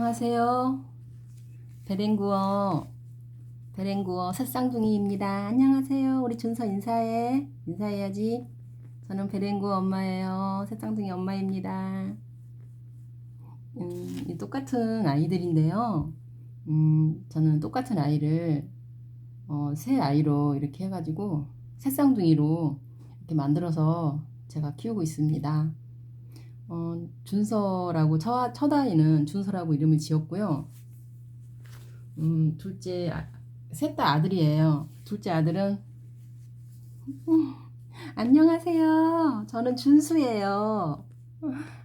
안녕하세요. 베랭구어, 베랭구어 새쌍둥이입니다. 안녕하세요. 우리 준서 인사해. 인사해야지. 저는 베랭구어 엄마예요. 새쌍둥이 엄마입니다. 음, 이 똑같은 아이들인데요. 음, 저는 똑같은 아이를 어, 새 아이로 이렇게 해가지고 새쌍둥이로 이렇게 만들어서 제가 키우고 있습니다. 어, 준서라고 첫, 첫 아이는 준서라고 이름을 지었고요. 음, 둘째 셋다 아들이에요. 둘째 아들은 음, 안녕하세요. 저는 준수예요.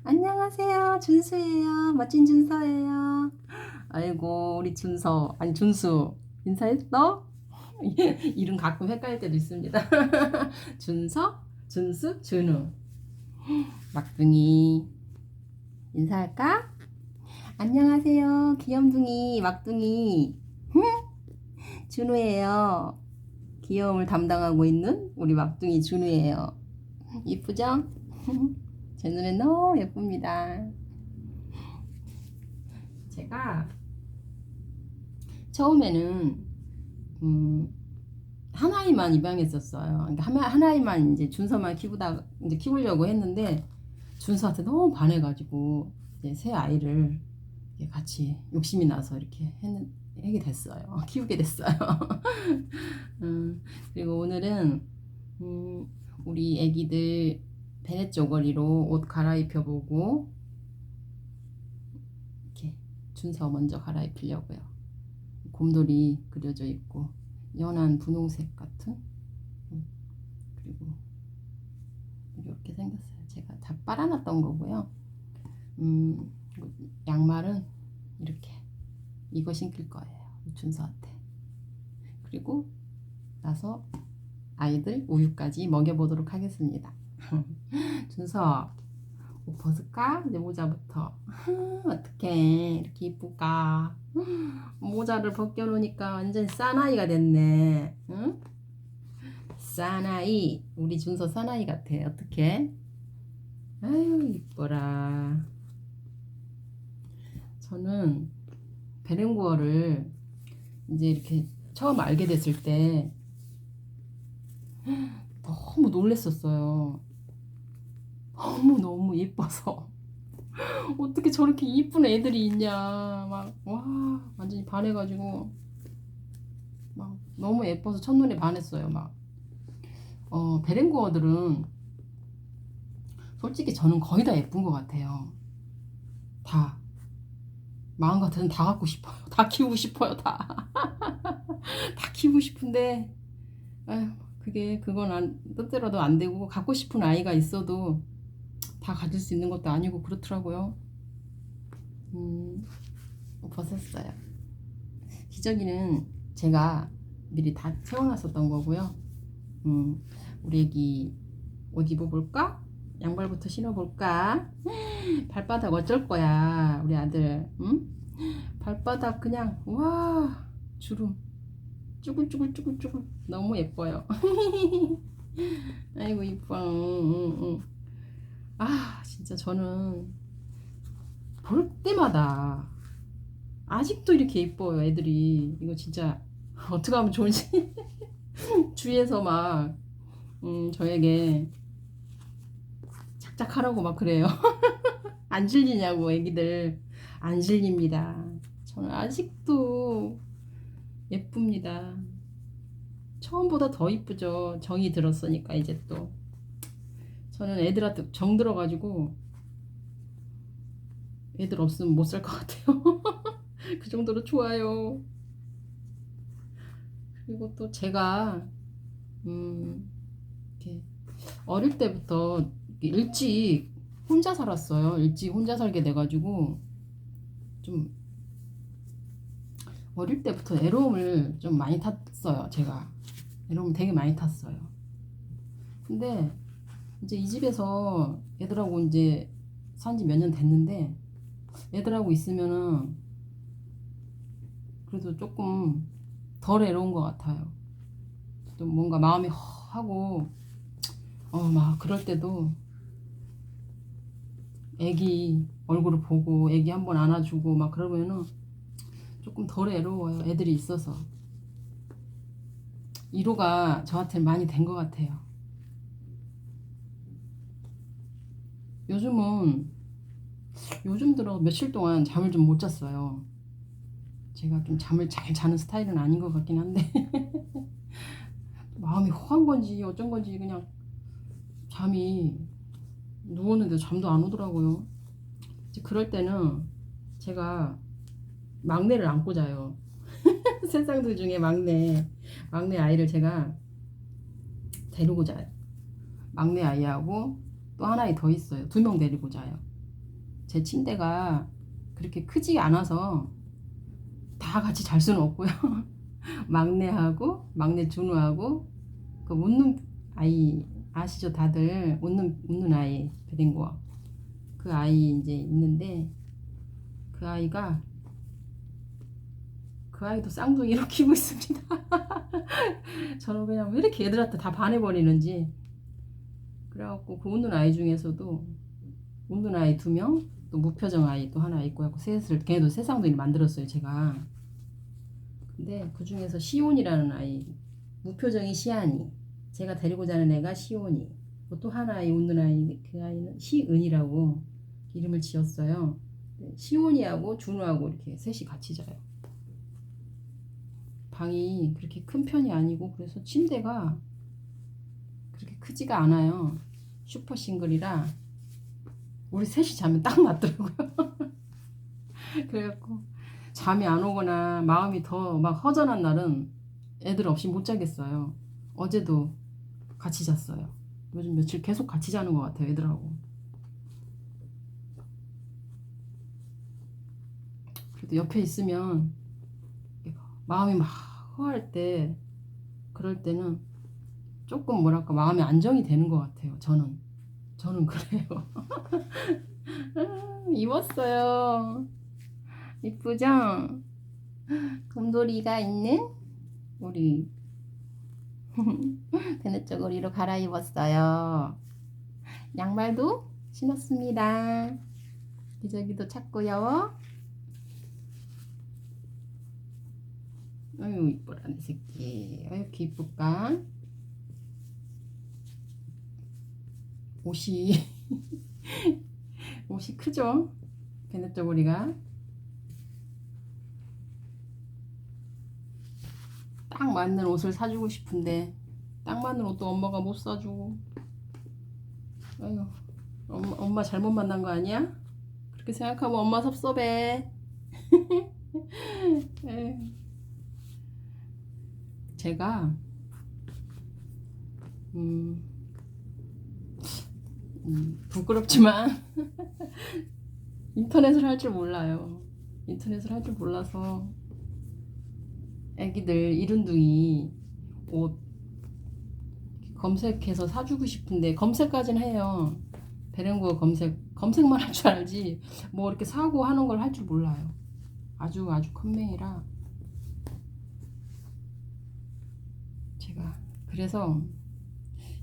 안녕하세요. 준수예요. 멋진 준서예요. 아이고 우리 준서 아니 준수 인사했어? 이름 가끔 헷갈릴 때도 있습니다. 준서, 준수, 준우. 막둥이. 인사할까? 안녕하세요. 귀염둥이 막둥이. 준우예요. 귀여움을 담당하고 있는 우리 막둥이 준우예요. 이쁘죠? 제 눈에 너무 예쁩니다. 제가 처음에는 음, 한 아이만 입양했었어요. 그러니까 한, 한 아이만 이제 준서만 키우다 이제 키우려고 했는데 준서한테 너무 반해가지고 이제 새 아이를 같이 욕심이 나서 이렇게 했는 하게 됐어요. 키우게 됐어요. 음, 그리고 오늘은 음, 우리 애기들 베넷 쪼거리로 옷 갈아입혀 보고 이렇게 준서 먼저 갈아입히려고요. 곰돌이 그려져 있고 연한 분홍색 같은 음, 그리고 이렇게 생겼어요. 제가 다 빨아놨던 거고요. 음, 양말은 이렇게 이거 신길 거예요. 준서한테. 그리고 나서 아이들 우유까지 먹여보도록 하겠습니다. 준서 옷 벗을까? 이제 모자부터. 어떡해 이렇게 이쁠까? 모자를 벗겨놓으니까 완전 사나이가 됐네. 응? 사나이. 우리 준서 사나이 같아. 어떡해? 아유 이뻐라. 저는 베렌구어를 이제 이렇게 처음 알게 됐을 때 너무 놀랬었어요. 너무 너무 예뻐서. 어떻게 저렇게 이쁜 애들이 있냐. 막 와 완전히 반해가지고. 막 너무 예뻐서 첫눈에 반했어요 막 어 베렌구어들은 솔직히 저는 거의 다 예쁜 것 같아요. 다. 마음 같아서는 다 갖고 싶어요. 다 키우고 싶어요 다. 다 키우고 싶은데 아휴 그게 그건 안 뜻대로도 안 되고 갖고 싶은 아이가 있어도 다 가질 수 있는 것도 아니고 그렇더라고요. 음, 벗었어요. 기저귀는 제가 미리 다 채워놨었던 거고요. 음, 우리 애기 옷 입어볼까? 양발부터 신어볼까? 발바닥 어쩔 거야, 우리 아들. 응? 발바닥 그냥 와 주름 쭈글쭈글쭈글쭈글 너무 예뻐요. 아이고 이뻐. 응, 응, 응. 아 진짜 저는 볼 때마다 아직도 이렇게 예뻐요 애들이. 이거 진짜 어떻게 하면 좋은지. 주위에서 막 음, 저에게 착착하라고 막 그래요. 안 질리냐고 애기들. 안 질립니다. 저는 아직도 예쁩니다. 처음보다 더 이쁘죠. 정이 들었으니까 이제 또 저는 애들한테 정 들어가지고 애들 없으면 못 살 것 같아요. 그 정도로 좋아요. 그리고 또 제가 음 이렇게 어릴 때부터 일찍 혼자 살았어요. 일찍 혼자 살게 돼가지고 좀 어릴 때부터 애로움을 좀 많이 탔어요. 제가 애로움 되게 많이 탔어요. 근데 이제 이 집에서 애들하고 이제 산지 몇 년 됐는데 애들하고 있으면은 그래도 조금 덜 애로운 것 같아요. 좀 뭔가 마음이 허하고 어 막 그럴 때도 애기 얼굴을 보고 애기 한번 안아주고 막 그러면은 조금 덜 외로워요. 애들이 있어서. 위로가 저한테 많이 된 것 같아요. 요즘은 요즘 들어 며칠 동안 잠을 좀 못 잤어요. 제가 좀 잠을 잘 자는 스타일은 아닌 것 같긴 한데 마음이 허한 건지 어쩐 건지 그냥 잠이 누웠는데 잠도 안 오더라고요. 그럴 때는 제가 막내를 안고 자요. 세상들 중에 막내 막내 아이를 제가 데리고 자요. 막내 아이하고 또 하나 더 있어요. 두 명 데리고 자요. 제 침대가 그렇게 크지 않아서 다 같이 잘 수는 없고요. 막내하고 막내 준우하고 그 웃는 아이 아시죠 다들 웃는 웃는 아이 베딩고 그 아이 이제 있는데 그 아이가 그 아이도 쌍둥이로 키우고 있습니다. 저는 그냥 왜 이렇게 애들한테 다 반해버리는지 그래갖고 그 웃는 아이 중에서도 웃는 아이 두 명, 또 무표정 아이 또 하나 있고 하고 셋을 걔도 세 쌍둥이를 만들었어요 제가. 근데 그 중에서 시온이라는 아이, 무표정이 시안이, 제가 데리고 자는 애가 시온이, 또 하나 아이 웃는 아이 그 아이는 시은이라고 이름을 지었어요. 네, 시온이하고 준우하고 이렇게 셋이 같이 자요. 방이 그렇게 큰 편이 아니고 그래서 침대가 크지가 않아요. 슈퍼 싱글이라 우리 셋이 자면 딱 맞더라고요. 그래갖고 잠이 안 오거나 마음이 더 막 허전한 날은 애들 없이 못 자겠어요. 어제도 같이 잤어요. 요즘 며칠 계속 같이 자는 것 같아요, 애들하고. 그래도 옆에 있으면 마음이 막 허할 때 그럴 때는 조금 뭐랄까 마음이 안정이 되는 것 같아요. 저는 저는 그래요. 아, 입었어요. 이쁘죠? 곰돌이가 있는 우리 베네쩌고리로 갈아입었어요. 양말도 신었습니다. 기저귀도 찾고요. 아유 이뻐라 내 새끼. 아유 이렇게 이쁠까? 옷이 옷이 크죠? 베네쩌고리가 딱 맞는 옷을 사주고 싶은데 딱 맞는 옷도 엄마가 못 사주고 아유 엄마, 엄마 잘못 만난 거 아니야? 그렇게 생각하면 엄마 섭섭해. 제가 음, 음, 부끄럽지만 인터넷을 할 줄 몰라요. 인터넷을 할 줄 몰라서 애기들 이른둥이 옷 검색해서 사주고 싶은데 검색까지는 해요. 베렌구어 검색 검색만 할 줄 알지 뭐 이렇게 사고 하는 걸 할 줄 몰라요. 아주 아주 컴맹이라 제가 그래서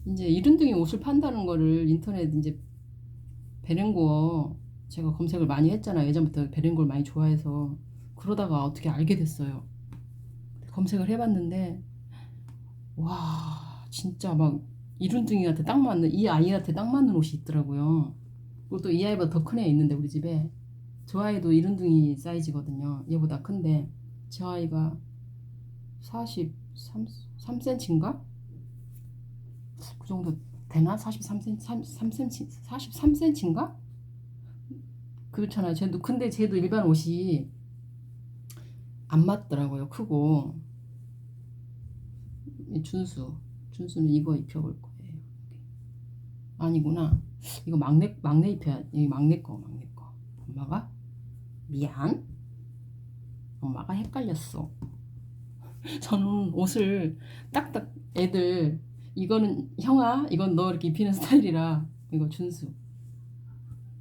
이제 이른둥이 옷을 판다는 거를 인터넷 이제 베렌구어 제가 검색을 많이 했잖아요. 예전부터 베렌구어를 많이 좋아해서 그러다가 어떻게 알게 됐어요. 검색을 해봤는데 와 진짜 막 이룬둥이한테 딱 맞는 이 아이한테 딱 맞는 옷이 있더라고요. 그리고 또 이 아이보다 더 큰 애 있는데 우리 집에 저 아이도 이룬둥이 사이즈거든요. 얘보다 큰데 저 아이가 43 3cm인가? 그 정도 되나? 43cm, 3cm, 43cm인가? 그렇잖아요. 쟤도 근데 쟤도 일반 옷이 안 맞더라고요. 크고 이 준수 준수는 이거 입혀볼 거예요. 아니구나. 이거 막내 막내 입혀야 이 막내 거 막내 거. 엄마가 미안. 엄마가 헷갈렸어. 저는 옷을 딱딱 애들 이거는 형아 이건 너 이렇게 입히는 스타일이라 이거 준수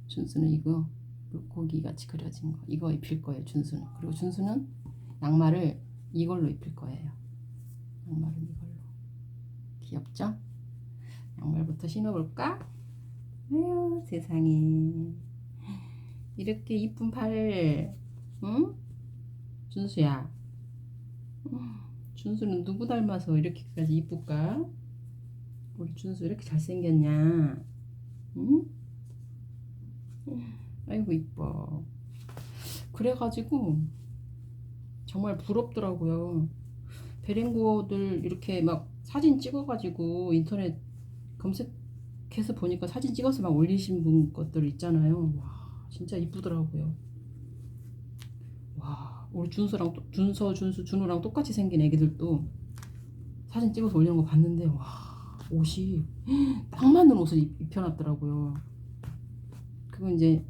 준수는 이거 물고기 같이 그려진 거 이거 입힐 거예요 준수는 그리고 준수는 양말을 이걸로 입힐 거예요 양말은 이걸로 귀엽죠? 양말부터 신어볼까? 아유 세상에 이렇게 이쁜 팔, 응? 준수야. 음, 준수는 누구 닮아서 이렇게까지 이쁠까? 우리 준수 이렇게 잘생겼냐? 응? 아이고 이뻐. 그래가지고 정말 부럽더라고요. 베랭고들 이렇게 막 사진 찍어가지고 인터넷 검색해서 보니까 사진 찍어서 막 올리신 분 것들 있잖아요. 와 진짜 이쁘더라고요. 와 우리 준서랑 또- 준서 준수 준우랑 똑같이 생긴 애기들도 사진 찍어서 올리는 거 봤는데 와 옷이 딱 맞는 옷을 입- 입혀놨더라고요. 그건 이제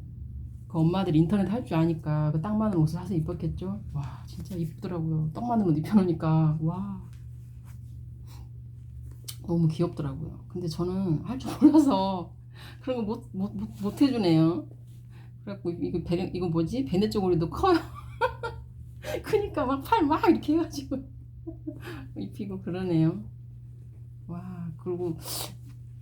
그 엄마들 인터넷 할 줄 아니까 그 딱 맞는 옷을 사서 입었겠죠. 와 진짜 이쁘더라고요. 딱 맞는 옷 입혀놓으니까 와 너무 귀엽더라고요. 근데 저는 할 줄 몰라서 그런 거 못 못 못 못 해주네요. 그래갖고 이거 배 이거 뭐지 배내 쪼고리도 커요. 크니까 막 팔 막 이렇게 해가지고 입히고 그러네요. 와 그리고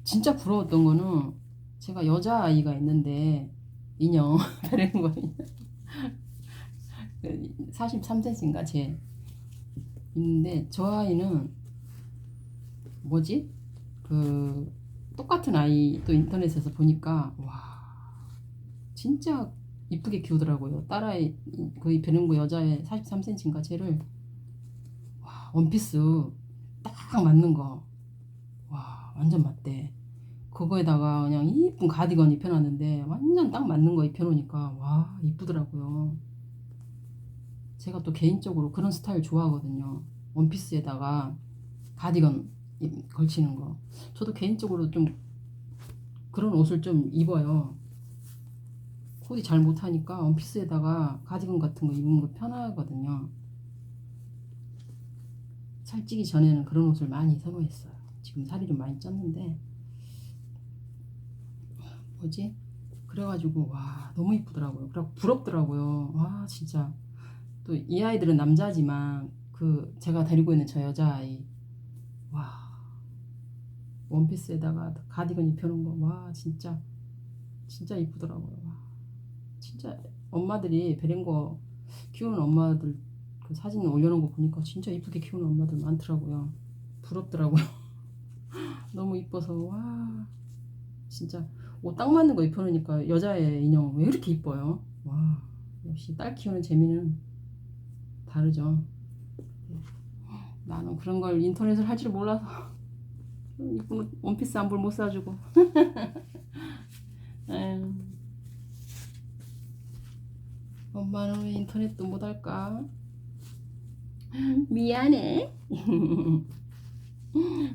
진짜 부러웠던 거는 제가 여자 아이가 있는데 인형 베레는 거 43cm인가 제. 있는데 저 아이는 뭐지? 그 똑같은 아이 또 인터넷에서 보니까 와 진짜 이쁘게 키우더라고요. 딸아이 거의 베른고 여자의 43cm인가 쟤를. 와 원피스 딱 맞는 거. 와 완전 맞대 그거에다가 그냥 이쁜 가디건 입혀놨는데 완전 딱 맞는 거 입혀놓으니까 와 이쁘더라고요. 제가 또 개인적으로 그런 스타일 좋아하거든요. 원피스에다가 가디건 입- 걸치는 거. 저도 개인적으로 좀 그런 옷을 좀 입어요. 코디 잘 못하니까 원피스에다가 가디건 같은 거거 편하거든요. 살찌기 전에는 그런 옷을 많이 선호했어요. 지금 살이 좀 많이 쪘는데 뭐지? 그래가지고 와 너무 이쁘더라고요. 그리고 부럽더라고요. 와 진짜 또 이 아이들은 남자지만 그 제가 데리고 있는 저 여자 아이 와 원피스에다가 가디건 입혀놓은 거 와 진짜 진짜 이쁘더라고요. 와 진짜 엄마들이 베렌거 키우는 엄마들 그 사진 올려놓은 거 보니까 진짜 이쁘게 키우는 엄마들 많더라고요. 부럽더라고요. 너무 이뻐서 와 진짜 옷 딱 맞는 거 입혀놓으니까 여자의 인형 왜 이렇게 이뻐요? 와 역시 딸 키우는 재미는 다르죠. 나는 그런 걸 인터넷을 할 줄 몰라서 이쁜 옷, 원피스 안불못 사주고. 엄마는 왜 인터넷도 못 할까? 미안해.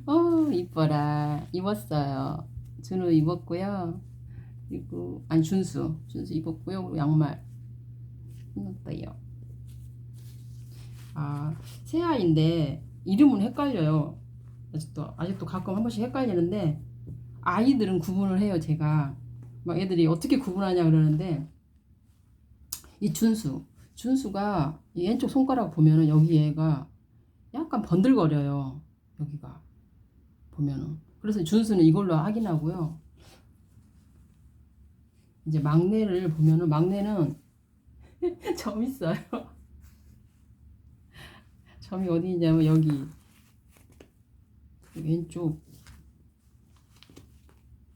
어 이뻐라 입었어요. 준우 입었고요. 그리고 아니 준수 준수 입었고요. 양말 신었어요. 아 새 아이인데 이름은 헷갈려요. 아직도 아직도 가끔 한 번씩 헷갈리는데 아이들은 구분을 해요. 제가 막 애들이 어떻게 구분하냐 그러는데 이 준수 준수가 이 왼쪽 손가락 보면은 여기 얘가 약간 번들거려요. 여기가 보면은 그래서 준수는 이걸로 확인하고요. 이제 막내를 보면은 막내는 점 있어요. 점이 어디 있냐면 여기 왼쪽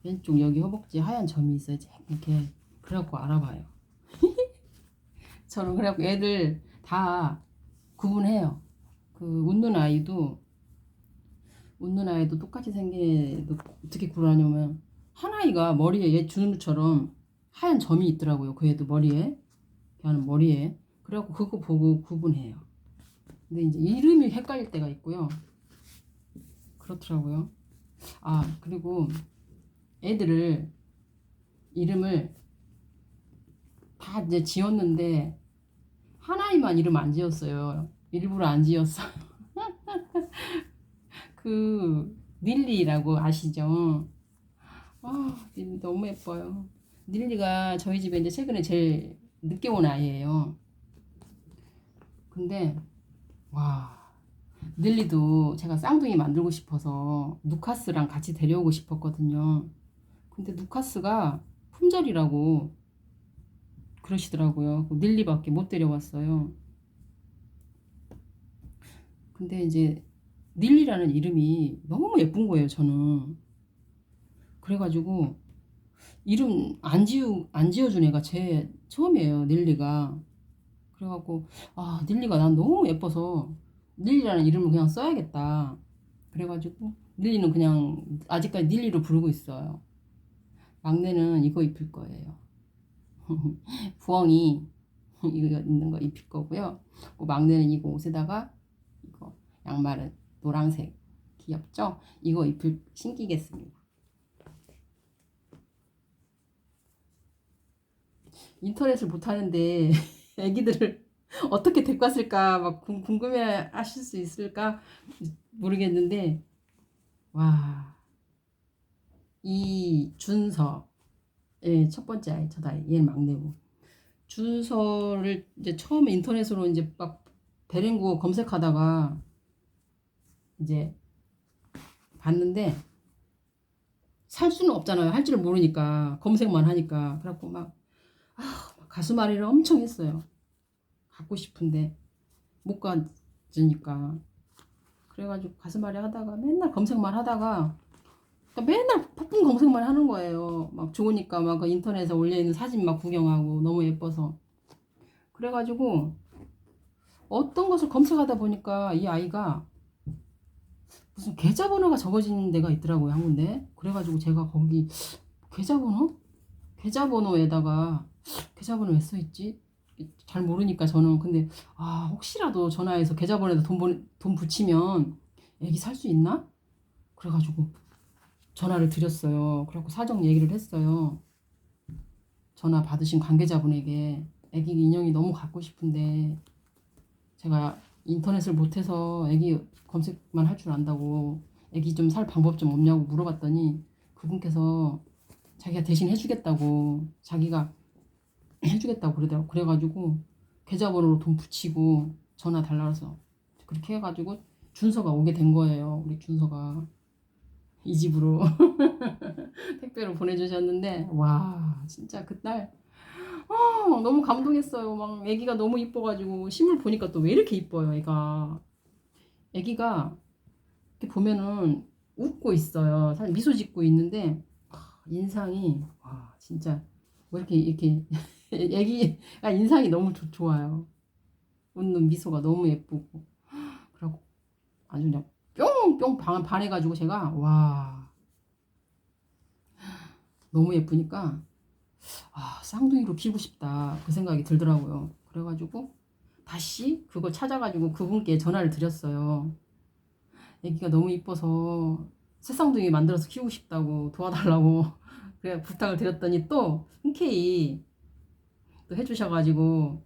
왼쪽 여기 허벅지 하얀 점이 있어요. 이렇게 그래갖고 알아봐요. 저는 그래갖고 애들 다 구분해요. 그 웃는 아이도 웃는 아이도 똑같이 생긴 애도 어떻게 구분하냐면 한 아이가 머리에 얘 준우처럼 하얀 점이 있더라고요. 그 애도 머리에 걔는 머리에 그래갖고 그거 보고 구분해요. 근데 이제 이름이 헷갈릴 때가 있고요. 그렇더라고요. 아 그리고 애들을 이름을 다 이제 지었는데 하나이만 이름 안 지었어요. 일부러 안 지었어. 그 닐리라고 아시죠? 아, 닐리 너무 예뻐요. 닐리가 저희 집에 이제 최근에 제일 늦게 온 아이예요. 근데 와 닐리도 제가 쌍둥이 만들고 싶어서 누카스랑 같이 데려오고 싶었거든요. 근데 누카스가 품절이라고 그러시더라고요. 그 닐리밖에 못 데려왔어요. 근데 이제 닐리라는 이름이 너무 예쁜 거예요, 저는. 그래가지고 이름 안 지우 안 지어준 애가 제 처음이에요, 닐리가. 그래갖고 아 닐리가 난 너무 예뻐서 닐리라는 이름을 그냥 써야겠다. 그래가지고 닐리는 그냥 아직까지 닐리로 부르고 있어요. 막내는 이거 입힐 거예요. 부엉이 이거 있는 거 입힐 거고요. 그 막내는 이거 옷에다가 이거 양말은 노란색 귀엽죠? 이거 입힐 신기겠습니다. 인터넷을 못 하는데 애기들을 어떻게 데리고 왔을까 막 궁- 궁금해 하실 수 있을까 모르겠는데 와 이준서 예, 첫 번째 아이 첫 아이 얘는 막내고 준서를 이제 처음에 인터넷으로 이제 막 베랭구 검색하다가 이제 봤는데 살 수는 없잖아요 할 줄을 모르니까 검색만 하니까 그래갖고 막 아, 막 가슴앓이를 엄청 했어요 갖고 싶은데 못 가지니까 그래가지고 가슴앓이 하다가 맨날 검색만 하다가 그러니까 맨날 폭풍 검색만 하는 거예요. 막 좋으니까 막 그 인터넷에 올려 있는 사진 막 구경하고 너무 예뻐서. 그래가지고 어떤 것을 검색하다 보니까 이 아이가 무슨 계좌번호가 적어진 데가 있더라고요, 한 군데. 그래가지고 제가 거기 계좌번호? 계좌번호에다가 계좌번호 왜 써있지? 잘 모르니까 저는 근데 아 혹시라도 전화해서 계좌번호에다 돈, 보내, 돈 붙이면 애기 살 수 있나? 그래가지고 전화를 드렸어요. 그래갖고 사정 얘기를 했어요. 전화 받으신 관계자분에게 애기 인형이 너무 갖고 싶은데 제가 인터넷을 못해서 애기 검색만 할 줄 안다고 애기 좀 살 방법 좀 없냐고 물어봤더니 그분께서 자기가 대신 해주겠다고 자기가 해주겠다고 그러더라고. 그래가지고 계좌번호로 돈 붙이고 전화 달라서 그렇게 해가지고 준서가 오게 된 거예요 우리 준서가. 이 집으로 택배로 보내주셨는데 와 진짜 그날 아, 너무 감동했어요. 막 애기가 너무 이뻐가지고 심을 보니까 또 왜 이렇게 이뻐요 애가. 애기가 이렇게 보면은 웃고 있어요. 사실 미소 짓고 있는데 아, 인상이 와 진짜 뭐 이렇게 이렇게 애기가 인상이 너무 좋- 좋아요. 웃는 미소가 너무 예쁘고. 그리고 아주 그냥 뿅뿅 반- 반해가지고 제가 와. 너무 예쁘니까 아 쌍둥이로 키우고 싶다. 그 생각이 들더라고요. 그래가지고 다시 그걸 찾아가지고 그분께 전화를 드렸어요. 애기가 너무 이뻐서 새쌍둥이 만들어서 키우고 싶다고 도와달라고 그래 부탁을 드렸더니 또 흔쾌히 또 해주셔가지고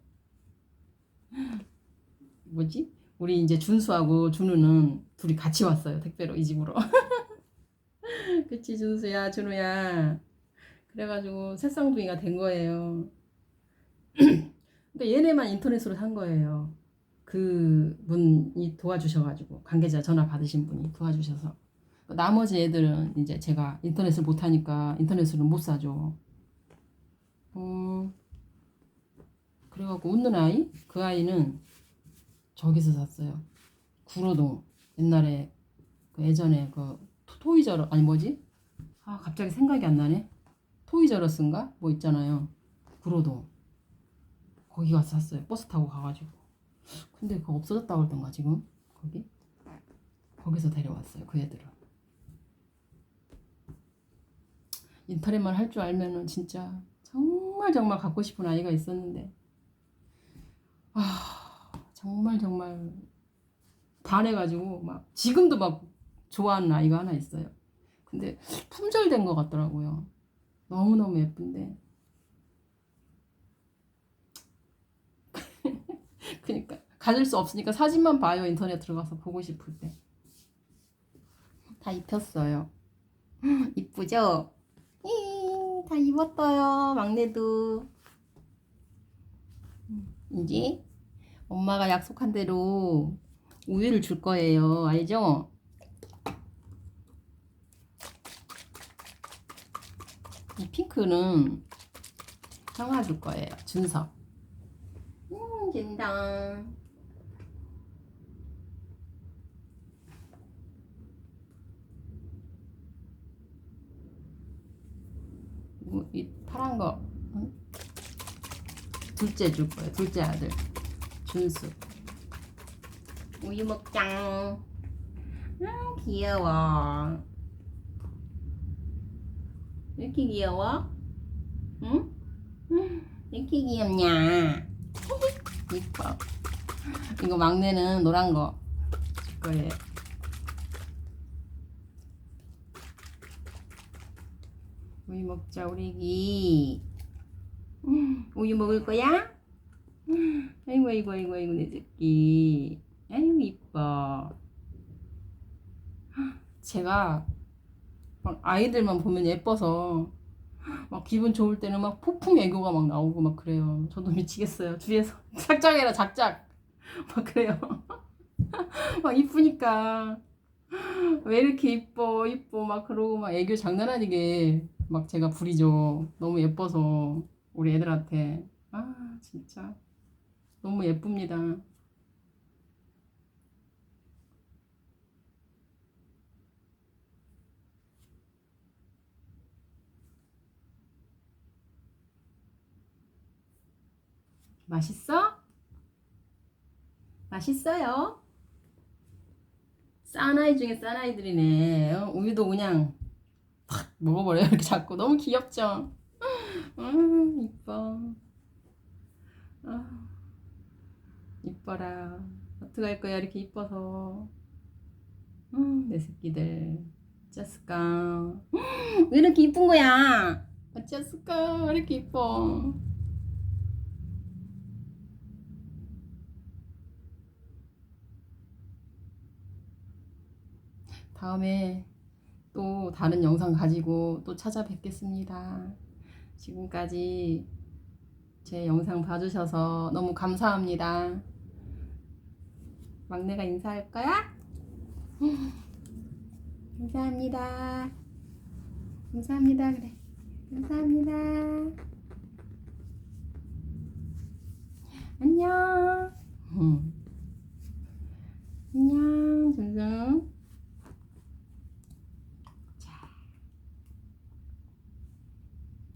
뭐지? 우리 이제 준수하고 준우는 둘이 같이 왔어요 택배로 이 집으로. 그치 준수야 준우야 그래가지고 새쌍둥이가 된 거예요 그러니까 얘네만 인터넷으로 산 거예요 그 분이 도와주셔가지고 관계자 전화 받으신 분이 도와주셔서 나머지 애들은 이제 제가 인터넷을 못하니까 인터넷으로 못 사죠 음, 그래갖고 웃는 아이 그 아이는 저기서 샀어요. 구로동 옛날에 그 예전에 그 토- 토이저러 아니 뭐지? 아 갑자기 생각이 안 나네. 토이저러스인가 뭐 있잖아요. 구로동 거기 가서 샀어요. 버스 타고 가가지고. 근데 그거 없어졌다고 그러던가 지금 거기 거기서 데려왔어요. 그 애들을. 인터넷만 할 줄 알면은 진짜 정말 정말 갖고 싶은 아이가 있었는데 아 정말 정말 반해가지고 막 지금도 막 좋아하는 아이가 하나 있어요. 근데 품절된 것 같더라고요. 너무 너무 예쁜데. 그러니까 가질 수 없으니까 사진만 봐요 인터넷 들어가서 보고 싶을 때. 다 입혔어요. 이쁘죠? 잉, 다 입었어요 막내도. 이제 엄마가 약속한 대로 우유를 줄 거예요. 알죠? 핑크는 형아 줄 거예요. 준석. 음, 된다. 뭐, 이 파란 거 응? 둘째 줄 거예요. 둘째 아들 준수. 우유 먹자. 아 귀여워. 왜 이렇게 귀여워? 응? 응, 왜 이렇게 귀엽냐? 이뻐. 이거 막내는 노란 거줄 거예요. 우유 먹자 우리 애기. 음, 우유 먹을 거야? 음, 아이고 아이고 아이고 아이고 내 새끼. 아이고 이뻐. 제가 막 아이들만 보면 예뻐서 막 기분 좋을 때는 막 폭풍 애교가 막 나오고 막 그래요. 저도 미치겠어요. 뒤에서 작작해라 작작 막 그래요. 막 이쁘니까 왜 이렇게 이뻐 이뻐 막 그러고 막 애교 장난 아니게 막 제가 부리죠. 너무 예뻐서 우리 애들한테 아 진짜 너무 예쁩니다. 맛있어? 맛있어요? 싸나이 중에 싸나이들이네. 어, 우유도 그냥 팍 먹어버려요. 이렇게 자꾸 너무 귀엽죠? 음, 이뻐. 아, 이뻐라. 어떡할 거야, 이렇게 이뻐서. 음, 내 새끼들. 어쩌을까? 왜 이렇게 이쁜 거야? 어쩌을까? 왜 이렇게 이뻐? 다음에 또 다른 영상 가지고 또 찾아뵙겠습니다. 지금까지 제 영상 봐주셔서 너무 감사합니다. 막내가 인사할 거야? 감사합니다. 감사합니다. 그래. 감사합니다. 안녕. 안녕, 준준.